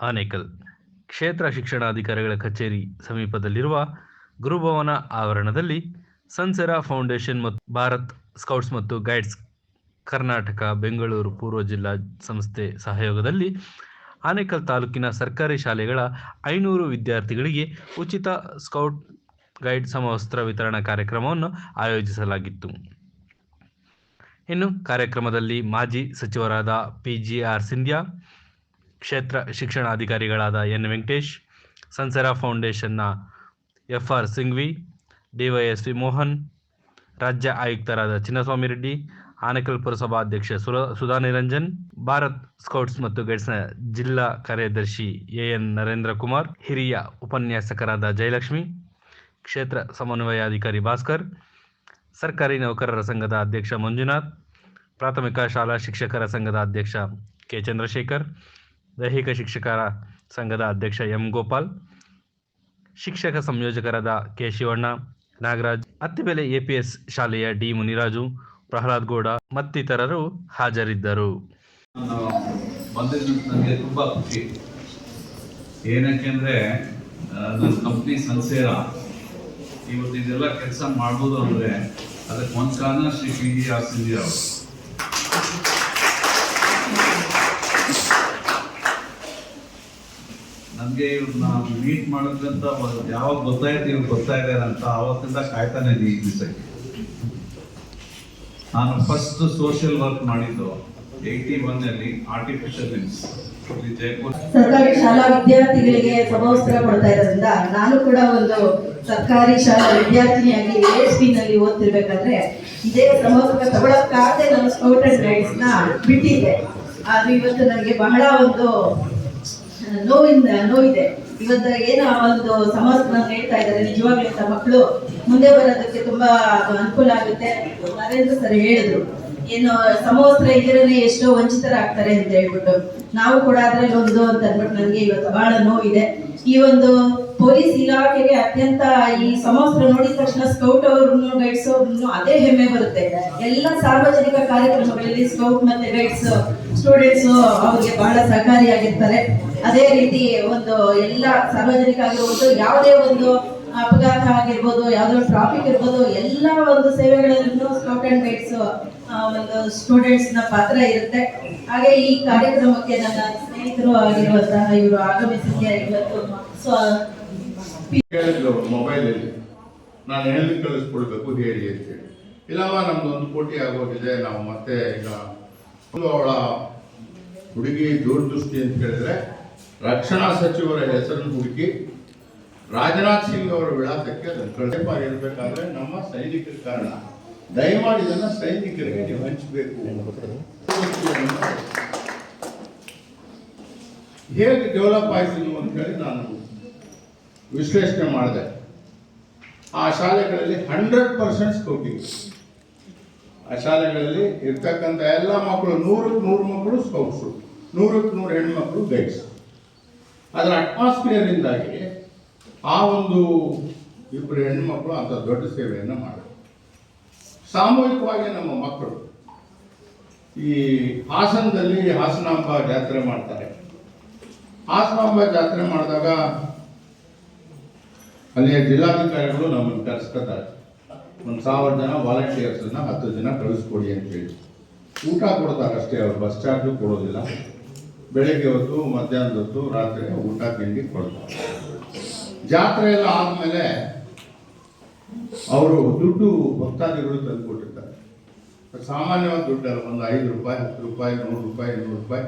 ಆನೇಕಲ್. ಕ್ಷೇತ್ರ ಶಿಕ್ಷಣಾಧಿಕಾರಿಗಳ ಕಚೇರಿ ಸಮೀಪದಲ್ಲಿರುವ ಗುರುಭವನ ಆವರಣದಲ್ಲಿ ಸನ್ಸೆರಾ ಫೌಂಡೇಶನ್ ಮತ್ತು ಭಾರತ್ ಸ್ಕೌಟ್ಸ್ ಮತ್ತು ಗೈಡ್ಸ್ ಕರ್ನಾಟಕ, ಬೆಂಗಳೂರು ಪೂರ್ವ ಜಿಲ್ಲಾ ಸಂಸ್ಥೆ ಸಹಯೋಗದಲ್ಲಿ ಆನೇಕಲ್ ತಾಲೂಕಿನ ಸರ್ಕಾರಿ ಶಾಲೆಗಳ ಐನೂರು ವಿದ್ಯಾರ್ಥಿಗಳಿಗೆ ಉಚಿತ ಸ್ಕೌಟ್ ಗೈಡ್ ಸಮವಸ್ತ್ರ ವಿತರಣಾ ಕಾರ್ಯಕ್ರಮವನ್ನು ಆಯೋಜಿಸಲಾಗಿತ್ತು. ಇನ್ನು ಕಾರ್ಯಕ್ರಮದಲ್ಲಿ ಮಾಜಿ ಸಚಿವರಾದ ಪಿ ಜಿ ಆರ್ ಸಿಂಧ್ಯಾ ಕ್ಷೇತ್ರ ಶಿಕ್ಷಣಾಧಿಕಾರಿಗಳಾದ N Venkatesh, Sansera ಫೌಂಡೇಶನ್ನ F R Singhvi DYSP Mohan, ರಾಜ್ಯ ಆಯುಕ್ತರಾದ ಚಿನ್ನಸ್ವಾಮಿ ರೆಡ್ಡಿ, ಆನೇಕಲ್ ಪುರಸಭಾ ಅಧ್ಯಕ್ಷ ಸುರ ಸುಧಾ ನಿರಂಜನ್, ಭಾರತ್ ಸ್ಕೌಟ್ಸ್ ಮತ್ತು ಗೈಡ್ಸ್ನ ಜಿಲ್ಲಾ ಕಾರ್ಯದರ್ಶಿ ಎ ಎನ್ ನರೇಂದ್ರ ಕುಮಾರ್, ಹಿರಿಯ ಉಪನ್ಯಾಸಕರಾದ ಜಯಲಕ್ಷ್ಮಿ, ಕ್ಷೇತ್ರ ಸಮನ್ವಯಾಧಿಕಾರಿ ಭಾಸ್ಕರ್, ಸರ್ಕಾರಿ ನೌಕರರ ಸಂಘದ ಅಧ್ಯಕ್ಷ ಮಂಜುನಾಥ್, ಪ್ರಾಥಮಿಕ ಶಾಲಾ ಶಿಕ್ಷಕರ ಸಂಘದ ಅಧ್ಯಕ್ಷ ಕೆ ಚಂದ್ರಶೇಖರ್ ದೈಹಿಕ ಶಿಕ್ಷಕರ ಸಂಘದ ಅಧ್ಯಕ್ಷ ಎಂ ಗೋಪಾಲ್, ಶಿಕ್ಷಕ ಸಂಯೋಜಕರಾದ ಕೆ ಶಿವಣ್ಣ, ನಾಗರಾಜ್, ಅತ್ತಿಬೆಲೆ ಎಪಿಎಸ್ ಶಾಲೆಯ ಡಿ ಮುನಿರಾಜು, ಪ್ರಹ್ಲಾದ್ ಗೌಡ ಮತ್ತಿತರರು ಹಾಜರಿದ್ದರು. ನನಗೆ ಖುಷಿ. ಏನಕ್ಕೆ ಅಂದರೆ ನನ್ನ ಕಂಪ್ನಿ ಸಂಸೇರ ಇವತ್ತು ಇದೆಲ್ಲ ಕೆಲಸ ಮಾಡ್ಬೋದು ಅಂದರೆ, ಅದಕ್ಕೆ ಒಂದು ಕಾರಣ Shri P G R Sindhi ಅವರು. ನನಗೆ ಇವ್ರನ್ನ ಮೀಟ್ ಒಂದು ಯಾವಾಗ ಗೊತ್ತಾಯ್ತು ಇವ್ರು ಗೊತ್ತಾ ಇದ್ದಾರೆ ಅಂತ ಆವತ್ತಿಂದ ಕಾಯ್ತಾನೆ ಈ ದಿವಸಕ್ಕೆ. ನಾನು ಫಸ್ಟ್ ಸೋಷಿಯಲ್ ವರ್ಕ್ ಮಾಡಿದ್ದು ಏಯ್ಟಿ ಒನ್ ಅಲ್ಲಿ ಆರ್ಟಿಫಿಷಿಯಲ್ ಲಿಮ್ಸ್ ಸರ್ಕಾರಿ ಶಾಲಾ ವಿದ್ಯಾರ್ಥಿಗಳಿಗೆ ಸಮವಸ್ತ್ರ ಕೊಡ್ತಾ ಇರೋದ್ರಿಂದ ನಾನು ಕೂಡ ಒಂದು ಸರ್ಕಾರಿ ಶಾಲಾ ವಿದ್ಯಾರ್ಥಿನಿಯಾಗಿ ಎಸ್ನಲ್ಲಿ ಓದ್ತಿರ್ಬೇಕಾದ್ರೆ ಇದೇ ಸಮವಸ್ತ್ರ ತಗೊಳಕ್ಕಾಗದೆ ನಾನು ಸ್ಕೌಟ್ ಅಂಡ್ ಗೈಡ್ಸ್ನ ಬಿಟ್ಟಿದ್ದೆ. ಅದು ಇವತ್ತು ನನಗೆ ಬಹಳ ಒಂದು ನೋವಿಂದ, ನೋವಿದೆ. ಇವತ್ತು ಏನೋ ಒಂದು ಸಮವಸ್ತ್ರ ಹೇಳ್ತಾ ಇದ್ದಾರೆ. ನಿಜವಾಗ್ಲೂ ಇಂಥ ಮಕ್ಕಳು ಮುಂದೆ ಬರೋದಕ್ಕೆ ತುಂಬಾ ಅನುಕೂಲ ಆಗುತ್ತೆ. ನರೇಂದ್ರ ಸರ್ ಹೇಳಿದ್ರು, ಏನು ಸಮವಸ್ತ್ರ ಇದ್ರೇನೆ ಎಷ್ಟೋ ವಂಚಿತರಾಗ್ತಾರೆ ಅಂತ ಹೇಳ್ಬಿಟ್ಟು. ನಾವು ಕೂಡ ಅದ್ರಲ್ಲಿ ಒಂದು ಅಂತ ಅಂದ್ಬಿಟ್ಟು ನನಗೆ ಇವತ್ತು ಬಹಳ ನೋವಿದೆ. ಈ ಒಂದು ಪೊಲೀಸ್ ಇಲಾಖೆಗೆ ಅತ್ಯಂತ ಈ ಸಮವಸ್ತ್ರ ನೋಡಿದ ತಕ್ಷಣ ಸ್ಕೌಟ್ ಅವ್ರನ್ನು ಗೈಡ್ಸ್ ಅವ್ರನ್ನು ಅದೇ ಹೆಮ್ಮೆ ಬರುತ್ತೆ. ಎಲ್ಲ ಸಾರ್ವಜನಿಕ ಕಾರ್ಯಕ್ರಮಗಳಲ್ಲಿ ಸ್ಕೌಟ್ ಮತ್ತೆ ಗೈಡ್ಸ್ ಸ್ಟೂಡೆಂಟ್ಸ್ ಅವ್ರಿಗೆ ಬಹಳ ಸಹಕಾರಿಯಾಗಿರ್ತಾರೆ. ಅದೇ ರೀತಿ ಒಂದು ಎಲ್ಲ ಸಾರ್ವಜನಿಕ ಆಗಿರ್ಬೋದು, ಯಾವುದೇ ಒಂದು ಅಪಘಾತ ಆಗಿರ್ಬೋದು, ಯಾವುದೋ ಟ್ರಾಫಿಕ್ ಇರ್ಬೋದು, ಎಲ್ಲ ಒಂದು ಸೇವೆಗಳಲ್ಲೂ ಸ್ಕೌಟ್ ಅಂಡ್ ಗೈಡ್ಸ್ ಒಂದು ಸ್ಟೂಡೆಂಟ್ಸ್ನ ಪಾತ್ರ ಇರುತ್ತೆ. ಹಾಗೆ ಈ ಕಾರ್ಯಕ್ರಮಕ್ಕೆ ನನ್ನ ಸ್ನೇಹಿತರು ಆಗಿರುವಂತಹ ಇವರು ಆಗಮಿಸಿದ್ದೆ ಇವತ್ತು. ಸೊ ಕೇಳಿದ್ರು ಮೊಬೈಲಲ್ಲಿ, ನಾನು ಹೇಳಿ ಕಳಿಸ್ಕೊಡ್ಬೇಕು ಹೇಳಿ ಅಂತೇಳಿ. ಇಲ್ಲವ, ನಮ್ದು ಒಂದು ಕೋಟಿ ಆಗೋಗಿದೆ, ನಾವು ಮತ್ತೆ ಈಗ ಅವಳ ಹುಡುಗಿ ದೂರದೃಷ್ಟಿ ಅಂತ ಕೇಳಿದ್ರೆ, ರಕ್ಷಣಾ ಸಚಿವರ ಹೆಸರನ್ನು ಹುಡುಕಿ ರಾಜನಾಥ್ ಸಿಂಗ್ ಅವರ ವಿಳಾಸಕ್ಕೆ ಅದನ್ನು ಇರಬೇಕಾದ್ರೆ ನಮ್ಮ ಸೈನಿಕರ ಕಾರಣ. ದಯಮಾಡಿ ಇದನ್ನ ಸೈನಿಕರಿಗೆ ನೀವು ಹಂಚಬೇಕು ಹೇಗೆ ಡೆವಲಪ್ ಆಯ್ತು ಅಂತ ಹೇಳಿ ನಾನು ವಿಶ್ಲೇಷಣೆ ಮಾಡಿದೆ. ಆ ಶಾಲೆಗಳಲ್ಲಿ ಹಂಡ್ರೆಡ್ ಪರ್ಸೆಂಟ್ ಸ್ಕೌಟಿಂಗ್ ಆ ಶಾಲೆಗಳಲ್ಲಿ ಇರ್ತಕ್ಕಂಥ ಎಲ್ಲ ಮಕ್ಕಳು, ನೂರಕ್ಕೆ ನೂರು ಮಕ್ಕಳು ಸ್ಕೌಟ್ಸು ನೂರಕ್ಕೆ ನೂರು ಹೆಣ್ಮಕ್ಳು ಗೈಡ್ಸ್ ಅದರ ಅಟ್ಮಾಸ್ಫಿಯರಿಂದಾಗಿ ಆ ಒಂದು ಇಬ್ಬರು ಹೆಣ್ಮಕ್ಳು ಅಂತ ದೊಡ್ಡ ಸೇವೆಯನ್ನು ಮಾಡಿದ್ರು. ಸಾಮೂಹಿಕವಾಗಿ ನಮ್ಮ ಮಕ್ಕಳು ಈ ಹಾಸನದಲ್ಲಿ ಹಾಸನಾಂಬ ಜಾತ್ರೆ ಮಾಡ್ತಾರೆ. ಹಾಸನಾಂಬ ಜಾತ್ರೆ ಮಾಡಿದಾಗ ಅಲ್ಲಿಯ ಜಿಲ್ಲಾಧಿಕಾರಿಗಳು ನಮ್ಮನ್ನು ಕರೆಸ್ಕೊತಾರೆ. ಒಂದು ಸಾವಿರ ಜನ ವಾಲಂಟಿಯರ್ಸನ್ನು ಹತ್ತು ಜನ ಕಳಿಸ್ಕೊಡಿ ಅಂತ ಹೇಳಿ. ಊಟ ಕೊಡ್ತಾರೆ ಅಷ್ಟೇ ಅವ್ರು ಬಸ್ ಚಾರ್ಜು ಕೊಡೋದಿಲ್ಲ. ಬೆಳಗ್ಗೆ ಹೊತ್ತು, ಮಧ್ಯಾಹ್ನದ ಹೊತ್ತು, ರಾತ್ರಿ ಊಟ, ತಿಂಡಿ ಕೊಡ್ತಾರೆ. ಜಾತ್ರೆ ಎಲ್ಲ ಆದಮೇಲೆ ಅವರು ದುಡ್ಡು ಭಕ್ತಾದಿಗಳು ತಂದು ಕೊಟ್ಟಿರ್ತಾರೆ ಸಾಮಾನ್ಯವಾದ ದುಡ್ಡಲ್ಲ, ಒಂದು ಐದು ರೂಪಾಯಿ, ಹತ್ತು ರೂಪಾಯಿ, ನೂರು ರೂಪಾಯಿ ನೂರು ರೂಪಾಯಿ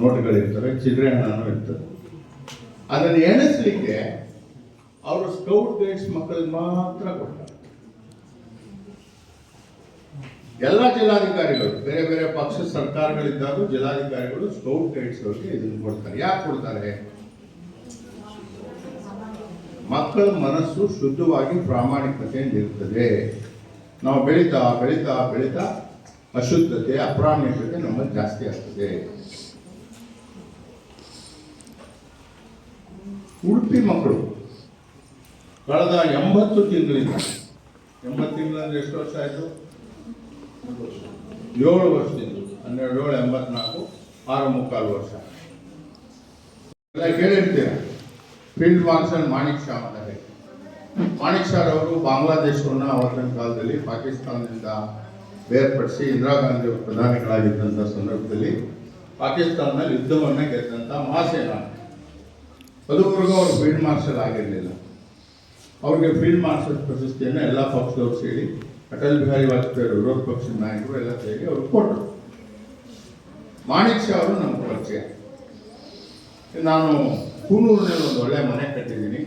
ನೋಟುಗಳಿರ್ತವೆ ಚಿಲ್ಲರೆ ಹಣನೂ ಇರ್ತದೆ. ಅದನ್ನು ಎಣಿಸ್ಲಿಕ್ಕೆ ಅವರು ಸ್ಕೌಟ್ ಗೈಡ್ಸ್ ಮಕ್ಕಳಿಗೆ ಮಾತ್ರ ಕೊಡ್ತಾರೆ ಎಲ್ಲ ಜಿಲ್ಲಾಧಿಕಾರಿಗಳು, ಬೇರೆ ಬೇರೆ ಪಕ್ಷ ಸರ್ಕಾರಗಳಿದ್ದಾಗ ಜಿಲ್ಲಾಧಿಕಾರಿಗಳು ಸ್ಕೌಟ್ ಗೈಡ್ಸ್ ಅವರಿಗೆ ಇದನ್ನು ಕೊಡ್ತಾರೆ. ಯಾಕೆ ಕೊಡ್ತಾರೆ? ಮಕ್ಕಳ ಮನಸ್ಸು ಶುದ್ಧವಾಗಿ ಪ್ರಾಮಾಣಿಕತೆಯಿಂದ ಇರ್ತದೆ. ನಾವು ಬೆಳೀತಾ ಬೆಳೀತಾ ಬೆಳೀತಾ ಅಶುದ್ಧತೆ ಅಪ್ರಾಮಾಣಿಕತೆ ನಮ್ಮಲ್ಲಿ ಜಾಸ್ತಿ ಆಗ್ತದೆ. ಉಡುಪಿ ಮಕ್ಕಳು ಕಳೆದ ಎಂಬತ್ತು ತಿಂಗಳಿಂದ, ಎಂಬತ್ತು ತಿಂಗಳು ಅಂದ್ರೆ ಎಷ್ಟು ವರ್ಷ ಆಯಿತು? ಏಳು ವರ್ಷದಿಂದ, ಹನ್ನೆರಡು, ಏಳು, ಎಂಬತ್ನಾಲ್ಕು, ಆರು ಮುಕ್ಕಾಲು ವರ್ಷ. ಎಲ್ಲ ಕೇಳಿರ್ತೀರ? ಫೀಲ್ಡ್ ಮಾರ್ಷಲ್ ಮಾಣಿಕ್ ಶಾ ಅಂತಾರೆ ಮಾಣಿಕ್ ಶಾ ಅವರು ಬಾಂಗ್ಲಾದೇಶವನ್ನು ಅವತ್ತಿನ ಕಾಲದಲ್ಲಿ ಪಾಕಿಸ್ತಾನದಿಂದ ಬೇರ್ಪಡಿಸಿ ಇಂದಿರಾ ಗಾಂಧಿ ಅವರು ಪ್ರಧಾನಿಗಳಾಗಿದ್ದಂಥ ಸಂದರ್ಭದಲ್ಲಿ ಪಾಕಿಸ್ತಾನದಲ್ಲಿ ಯುದ್ಧವನ್ನು ಗೆದ್ದಂಥ ಮಹಾಸೇನಾ. ಅದುವರೆಗೂ ಅವರು ಫೀಲ್ಡ್ ಮಾರ್ಷಲ್ ಆಗಿರಲಿಲ್ಲ. ಅವ್ರಿಗೆ ಫೀಲ್ಡ್ ಮಾರ್ಷಲ್ ಪ್ರಶಸ್ತಿಯನ್ನು ಎಲ್ಲ ಪಕ್ಷದವ್ರು ಸೇರಿ, ಅಟಲ್ ಬಿಹಾರಿ ವಾಜಪೇಯಿ ಅವರು ವಿರೋಧ ಪಕ್ಷದ ನಾಯಕರು ಎಲ್ಲ ಸೇರಿ ಅವರು ಕೊಟ್ಟರು. ಮಾಣಿಕ್ ಶಾ ಅವರು ನಮ್ಮ ಪರಿಚಯ. ನಾನು ಕೂನೂರಿನಲ್ಲಿ ಒಂದು ಒಳ್ಳೆಯ ಮನೆ ಕಟ್ಟಿದ್ದೀನಿ.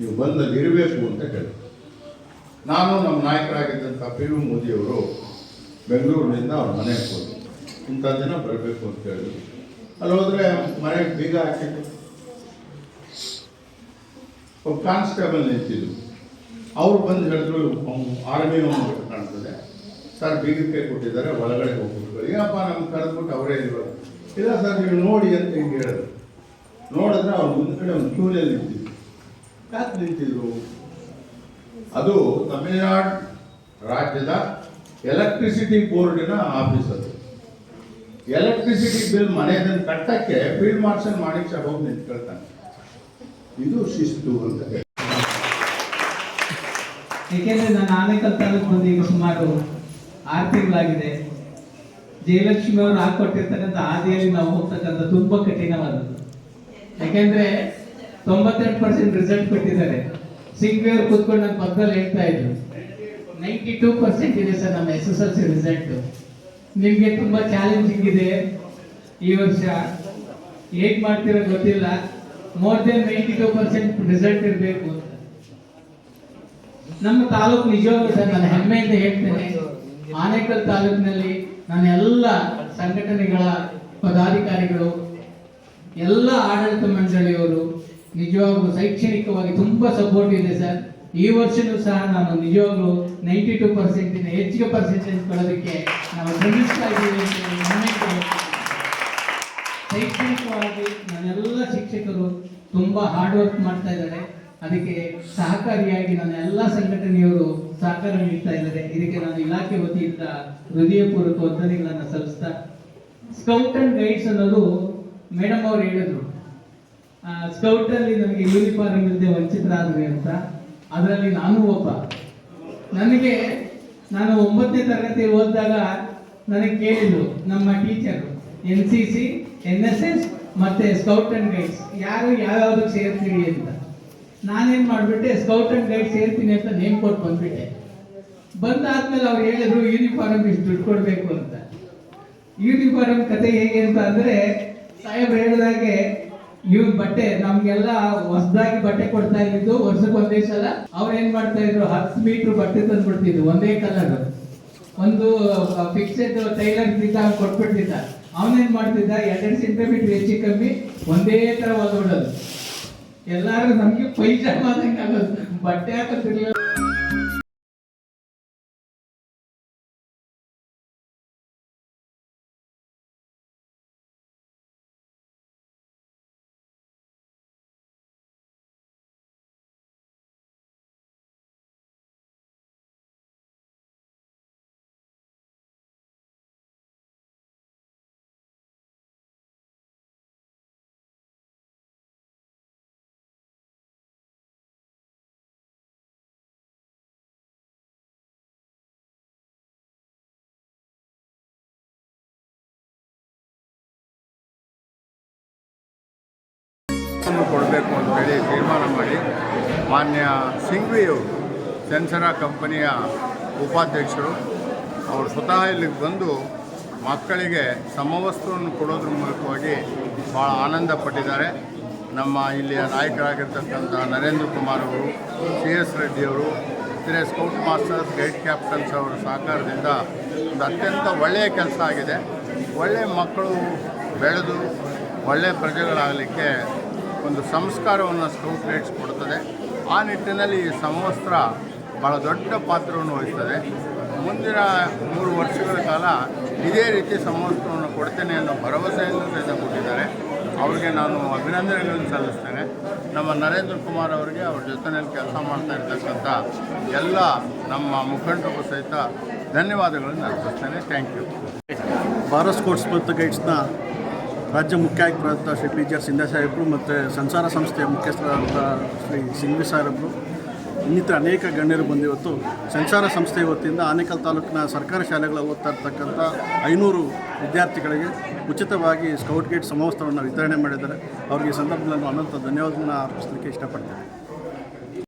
ನೀವು ಬಂದಲ್ಲಿ ಇರಬೇಕು ಅಂತ ಹೇಳಿ ನಾನು ನಮ್ಮ ನಾಯಕರಾಗಿದ್ದಂಥ ಪಿ ಮೋದಿಯವರು ಬೆಂಗಳೂರಿನಿಂದ ಅವ್ರ ಮನೆಗೆ ಹೋದರು. ಇಂಥ ದಿನ ಬರಬೇಕು ಅಂತ ಹೇಳಿದ್ರು. ಅಲ್ಲಿ ಹೋದರೆ ಮನೆಗೆ ಬೀಗ ಹಾಕಿದ್ದು ಒಬ್ಬ ಕಾನ್ಸ್ಟೇಬಲ್ ನಿಂತಿದ್ರು. ಅವ್ರು ಬಂದು ಹೇಳಿದ್ರು ಆರ್ಮಿ ಅವನು ಕಾಣ್ತದೆ. ಸರ್ ಬೀಗಕ್ಕೆ ಕೊಟ್ಟಿದ್ದಾರೆ, ಒಳಗಡೆ ಹೋಗ್ಬಿಟ್ಟು ಏನಪ್ಪ ನಮ್ಗೆ ಕರೆದ್ಬಿಟ್ಟು ಅವರೇ ಇಲ್ವಲ್ಲ ಇಲ್ಲ ಸರ್, ನೀವು ನೋಡಿ ಅಂತ ಹಿಂಗೆ ಹೇಳಿದ್ರು. ನೋಡಿದ್ರೆ ಅವ್ರು ಮುಂದ್ಗಡೆ ಒಂದು ಕ್ಯೂನಲ್ಲಿ ನಿಂತಿದ್ರು. ಯಾಕೆ ನಿಂತಿದ್ರು? ಅದು ತಮಿಳುನಾಡು ರಾಜ್ಯದ ಎಲೆಕ್ಟ್ರಿಸಿಟಿ ಬೋರ್ಡಿನ ಆಫೀಸ್ ಅದು. ಎಲೆಕ್ಟ್ರಿಸಿಟಿ ಬಿಲ್ ಮನೆಯದನ್ನು ಕಟ್ಟಕ್ಕೆ ಫೀಲ್ಡ್ ಮಾರ್ಷಲ್ ಮಾಡಿ ಹೋಗಿ ನಿಂತ್ಕೊಳ್ತಾನೆ ಇದು ಶಿಸ್ತು ಅಂತ. ಏಕೆಂದ್ರೆ ನಾನು ಆನೇಕಲ್ ತಾಲೂಕು ಬಂದು ಈಗ ಸುಮಾರು ಆರು ತಿಂಗಳಾಗಿದೆ. ಜಯಲಕ್ಷ್ಮಿ ಅವರು ಹಾಕೊಟ್ಟಿರ್ತಕ್ಕಂಥ ಹಾದಿಯಲ್ಲಿ ನಾವು ಹೋಗ್ತಕ್ಕಂಥ ತುಂಬಾ ಕಠಿಣವಾದದ್ದು. ಯಾಕೆಂದ್ರೆ ತೊಂಬತ್ತೆರಡು ಪರ್ಸೆಂಟ್ ರಿಸಲ್ಟ್ ಕೊಟ್ಟಿದ್ದಾರೆ. ಸಿಂಗ್ವಿ ಅವರು ಕೂತ್ಕೊಂಡು ನನ್ನ ಪಕ್ಕದಲ್ಲಿ ಹೇಳ್ತಾ ಇದ್ರು ನೈಂಟಿ ಟೂ ಪರ್ಸೆಂಟ್ ಇದೆ ಸರ್ ನಮ್ಮ S S L C result ನಿಮಗೆ ತುಂಬಾ ಚಾಲೆಂಜಿಂಗ್ ಇದೆ ಈ ವರ್ಷ. ಹೇಗ್ ಮಾಡ್ತೀರೋ ಗೊತ್ತಿಲ್ಲ. More than ninety two percent result ಇರಬೇಕು ಅಂತ. ನಮ್ಮ ತಾಲೂಕು ನಿಜವಾಗ್ಲೂ ಸರ್ ನಾನು ಹೆಮ್ಮೆಯಿಂದ ಹೇಳ್ತೇನೆ. ಆನೇಕಲ್ ತಾಲೂಕಿನಲ್ಲಿ ನನ್ನ ಎಲ್ಲ ಸಂಘಟನೆಗಳ ಪದಾಧಿಕಾರಿಗಳು, ಎಲ್ಲ ಆಡಳಿತ ಮಂಡಳಿಯವರು ನಿಜವಾಗ್ಲೂ ಶೈಕ್ಷಣಿಕವಾಗಿ ತುಂಬಾ ಸಪೋರ್ಟ್ ಇದೆ ಸರ್. ಈ ವರ್ಷನೂ ಸಹ ನಾನು ನಿಜವಾಗ್ಲೂ ನೈಂಟಿ ಟೂ ಪರ್ಸೆಂಟ್ ಹೆಚ್ಚಿಗೆ ಪರ್ಸೆಂಟೇಜ್ ಕೊಡೋದಕ್ಕೆ ನಾವು ಶ್ರಮಿಸ್ತಾ ಇದ್ದೀವಿ ಶೈಕ್ಷಣಿಕವಾಗಿ ನನ್ನೆಲ್ಲ ಶಿಕ್ಷಕರು ತುಂಬ ಹಾರ್ಡ್ ವರ್ಕ್ ಮಾಡ್ತಾ ಇದ್ದಾರೆ. ಅದಕ್ಕೆ ಸಹಕಾರಿಯಾಗಿ ನನ್ನ ಎಲ್ಲ ಸಂಘಟನೆಯವರು ಸಹಕಾರ ನೀಡ್ತಾ ಇದ್ದಾರೆ. ಇದಕ್ಕೆ ನಾನು ಇಲಾಖೆ ವತಿಯಿಂದ ಹೃದಯಪೂರ್ವಕ ವಂದನೆಗಳನ್ನು ಸಲ್ಲಿಸ್ತಾ ಸ್ಕೌಟ್ ಅಂಡ್ ಗೈಡ್ಸ್ ಅನ್ನೋದು ಮೇಡಮ್ ಅವ್ರು ಹೇಳಿದ್ರು. ಸ್ಕೌಟ್ ಅಲ್ಲಿ ನನಗೆ ಯೂನಿಫಾರ್ಮ್ ಇಲ್ಲದೆ ವಂಚಿತರಾದ್ರಿ ಅಂತ. ಅದರಲ್ಲಿ ನಾನು ಒಬ್ಬ. ನನಗೆ ನಾನು ಒಂಬತ್ತನೇ ತರಗತಿ ಓದಿದಾಗ ನನಗೆ ಕೇಳಿದ್ರು ನಮ್ಮ teacher N C C N S S ಮತ್ತೆ ಸ್ಕೌಟ್ ಆ್ಯಂಡ್ ಗೈಡ್ಸ್ ಯಾರು ಯಾವ್ಯಾವ್ದಕ್ಕೆ ಸೇರ್ತೀವಿ ಅಂತ. ನಾನೇನು ಮಾಡ್ಬಿಟ್ಟೆ ಸ್ಕೌಟ್ ಆ್ಯಂಡ್ ಗೈಡ್ ಸೇರ್ತೀನಿ ಅಂತ ನೇಮ್ ಕೊಟ್ಟು ಬಂದ್ಬಿಟ್ಟೆ. ಬಂದಾದ್ಮೇಲೆ ಅವ್ರು ಹೇಳಿದ್ರು ಯೂನಿಫಾರ್ಮ್ ಇಷ್ಟು ದುಡ್ಡು ಕೊಡಬೇಕು ಅಂತ. ಯೂನಿಫಾರ್ಮ್ ಕತೆ ಹೇಗೆ ಅಂತ ಅಂದ್ರೆ, ಸಾಹೇಬ್ರು ಹೇಳಿದಾಗೆ ಇವ್ ಬಟ್ಟೆ, ನಮ್ಗೆಲ್ಲ ಹೊಸದಾಗಿ ಬಟ್ಟೆ ಕೊಡ್ತಾ ಇದ್ದು ವರ್ಷಕ್ಕೆ ಒಂದೇ ಸಲ. ಅವ್ರು ಏನ್ ಮಾಡ್ತಾ ಇದ್ರು, ಹತ್ತು ಮೀಟರ್ ಬಟ್ಟೆ ತಂದ್ಬಿಡ್ತಿದ್ರು, ಒಂದೇ ಕಲರ್ ಒಂದು ಫಿಕ್ಸೆಡ್ ಟೈಲರ್ ಇದ್ದ ಅವ್ನು ಕೊಟ್ಬಿಟ್ಟಿದ್ದ ಅವನೇನ್ ಮಾಡ್ತಿದ್ದ? ಎರಡೆರಡು ಸೆಂಟಿಮೀಟರ್ ಹೆಚ್ಚು ಕಮ್ಮಿ, ಒಂದೇ ತರ ಎಲ್ಲರೂ ಎಲ್ಲಾರು ನಮ್ಗೆ ಪೈಜಾಮಾದಂಗೆ ಆಗೋದು. ಬಟ್ಟೆ ಹಾಕೋತಿರ್ಲಿಲ್ಲ ಅನ್ನು ಕೊಡಬೇಕು ಅಂತೇಳಿ ತೀರ್ಮಾನ ಮಾಡಿ ಮಾನ್ಯ ಸಿಂಘ್ವಿಯವರು ಸೆನ್ಸರಾ ಕಂಪನಿಯ ಉಪಾಧ್ಯಕ್ಷರು, ಅವರು ಸ್ವತಃ ಇಲ್ಲಿಗೆ ಬಂದು ಮಕ್ಕಳಿಗೆ ಸಮವಸ್ತ್ರವನ್ನು ಕೊಡೋದ್ರ ಮೂಲಕವಾಗಿ ಭಾಳ ಆನಂದ ಪಟ್ಟಿದ್ದಾರೆ. ನಮ್ಮ ಇಲ್ಲಿಯ ನಾಯಕರಾಗಿರ್ತಕ್ಕಂಥ ನರೇಂದ್ರ ಕುಮಾರ್ ಅವರು ಸಿ ಎಸ್ ರೆಡ್ಡಿಯವರು ಇತರೆ ಸ್ಕೌಟ್ ಮಾಸ್ಟರ್ಸ್ ಗೈಡ್ ಕ್ಯಾಪ್ಟನ್ಸ್ ಅವರ ಸಹಕಾರದಿಂದ ಒಂದು ಅತ್ಯಂತ ಒಳ್ಳೆಯ ಕೆಲಸ ಆಗಿದೆ. ಒಳ್ಳೆಯ ಮಕ್ಕಳು ಬೆಳೆದು ಒಳ್ಳೆಯ ಪ್ರಜೆಗಳಾಗಲಿಕ್ಕೆ ಒಂದು ಸಂಸ್ಕಾರವನ್ನು ಸ್ಕೌಟ್ ಕೊಡುತ್ತದೆ ಆ ನಿಟ್ಟಿನಲ್ಲಿ ಈ ಸಮವಸ್ತ್ರ ಭಾಳ ದೊಡ್ಡ ಪಾತ್ರವನ್ನು ವಹಿಸ್ತದೆ. ಮುಂದಿನ ಮೂರು ವರ್ಷಗಳ ಕಾಲ ಇದೇ ರೀತಿ ಸಮವಸ್ತ್ರವನ್ನು ಕೊಡ್ತೇನೆ ಅನ್ನೋ ಭರವಸೆಯನ್ನು ಸಹಿತ ಕೊಟ್ಟಿದ್ದಾರೆ ಅವರಿಗೆ ನಾನು ಅಭಿನಂದನೆಗಳನ್ನು ಸಲ್ಲಿಸ್ತೇನೆ. ನಮ್ಮ ನರೇಂದ್ರ ಕುಮಾರ್ ಅವರಿಗೆ ಅವ್ರ ಜೊತೆಯಲ್ಲಿ ಕೆಲಸ ಮಾಡ್ತಾ ಇರ್ತಕ್ಕಂಥ ಎಲ್ಲ ನಮ್ಮ ಮುಖಂಡರಿಗೂ ಸಹಿತ ಧನ್ಯವಾದಗಳನ್ನು ಅರ್ಪಿಸ್ತೇನೆ. Thank you. ಭಾರತ್ ಸ್ಪೋರ್ಟ್ಸ್ ಮತ್ತು ಗೈಡ್ಸ್ನ ರಾಜ್ಯ ಮುಖ್ಯ ಆಯುಕ್ತರಾದಂಥ Shri P G R Sindhe ಸಾಹೇಬರು ಮತ್ತು ಸಂಸಾರ ಸಂಸ್ಥೆಯ ಮುಖ್ಯಸ್ಥರಾದಂಥ ಶ್ರೀ ಸಿಂಘ್ವಿ ಸಾಹೇಬರು, ಇನ್ನಿತರ ಅನೇಕ ಗಣ್ಯರು ಬಂದಿವತ್ತು. ಸಂಸಾರ ಸಂಸ್ಥೆ ವತಿಯಿಂದ ಆನೇಕಲ್ ತಾಲೂಕಿನ ಸರ್ಕಾರಿ ಶಾಲೆಗಳಲ್ಲಿ ಓದ್ತಾ ಇರ್ತಕ್ಕಂಥ ಐನೂರು ವಿದ್ಯಾರ್ಥಿಗಳಿಗೆ ಉಚಿತವಾಗಿ ಸ್ಕೌಟ್ ಗೇಟ್ ಸಮವಸ್ತ್ರವನ್ನು ವಿತರಣೆ ಮಾಡಿದ್ದಾರೆ. ಅವರಿಗೆ ಈ ಸಂದರ್ಭದಲ್ಲಿ ಅನಂತ ಧನ್ಯವಾದವನ್ನು ಅರ್ಪಿಸಲಿಕ್ಕೆ ಇಷ್ಟಪಡ್ತೇನೆ.